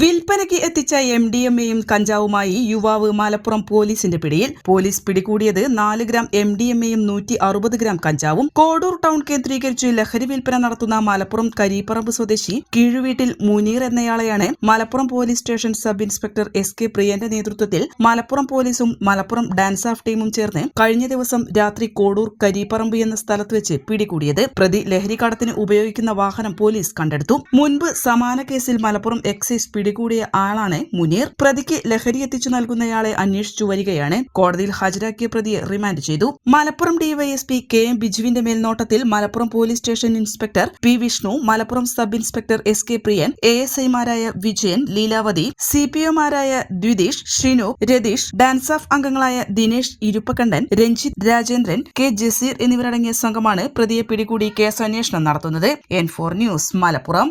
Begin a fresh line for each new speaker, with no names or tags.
വിൽപ്പനയ്ക്ക് എത്തിച്ച M D M എയും കഞ്ചാവുമായി യുവാവ് മലപ്പുറം പോലീസിന്റെ പിടിയിൽ. പോലീസ് പിടികൂടിയത് നാല് ഗ്രാം എം ഡി എം എയും നൂറ്റി അറുപത് ഗ്രാം കഞ്ചാവും. കോടൂർ ടൗൺ കേന്ദ്രീകരിച്ച് ലഹരി വിൽപ്പന നടത്തുന്ന മലപ്പുറം കരീപ്പറമ്പ് സ്വദേശി കീഴുവീട്ടിൽ Muneer എന്നയാളെയാണ് Malappuram police station sub inspector S K പ്രിയന്റെ നേതൃത്വത്തിൽ മലപ്പുറം പോലീസും മലപ്പുറം ഡാൻസ് ഓഫ് ടീമും ചേർന്ന് കഴിഞ്ഞ ദിവസം രാത്രി കോടൂർ കരീപ്പറമ്പ് എന്ന സ്ഥലത്ത് വെച്ച് പിടികൂടിയത്. പ്രതി ലഹരി കടത്തിന് ഉപയോഗിക്കുന്ന വാഹനം പോലീസ് കണ്ടെടുത്തു. മുൻപ് സമാന കേസിൽ മലപ്പുറം എക്സൈസ് പിടികൂടിയ ആളാണ് മുനീർ. പ്രതിക്ക് ലഹരി എത്തിച്ചു നൽകുന്നയാളെ അന്വേഷിച്ചു വരികയാണ്. കോടതിയിൽ ഹാജരാക്കിയ പ്രതിയെ റിമാൻഡ് ചെയ്തു. മലപ്പുറം ഡിവൈഎസ്പി കെ എം ബിജുവിന്റെ മേൽനോട്ടത്തിൽ Malappuram police station inspector P Vishnu Malappuram sub inspector S K Priyan A S ഐമാരായ വിജയൻ ലീലാവതി സി പി ഒമാരായ ദ്വിതീഷ് ഷിനു രതീഷ് ഡാൻസ് ഓഫ് അംഗങ്ങളായ ദിനേഷ് ഇരുപ്പക്കണ്ടൻ രഞ്ജിത്ത് രാജേന്ദ്രൻ കെ ജസീർ എന്നിവരടങ്ങിയ സംഘമാണ് പ്രതിയെ പിടികൂടി കേസ് അന്വേഷണം നടത്തുന്നത്. N four news Malappuram.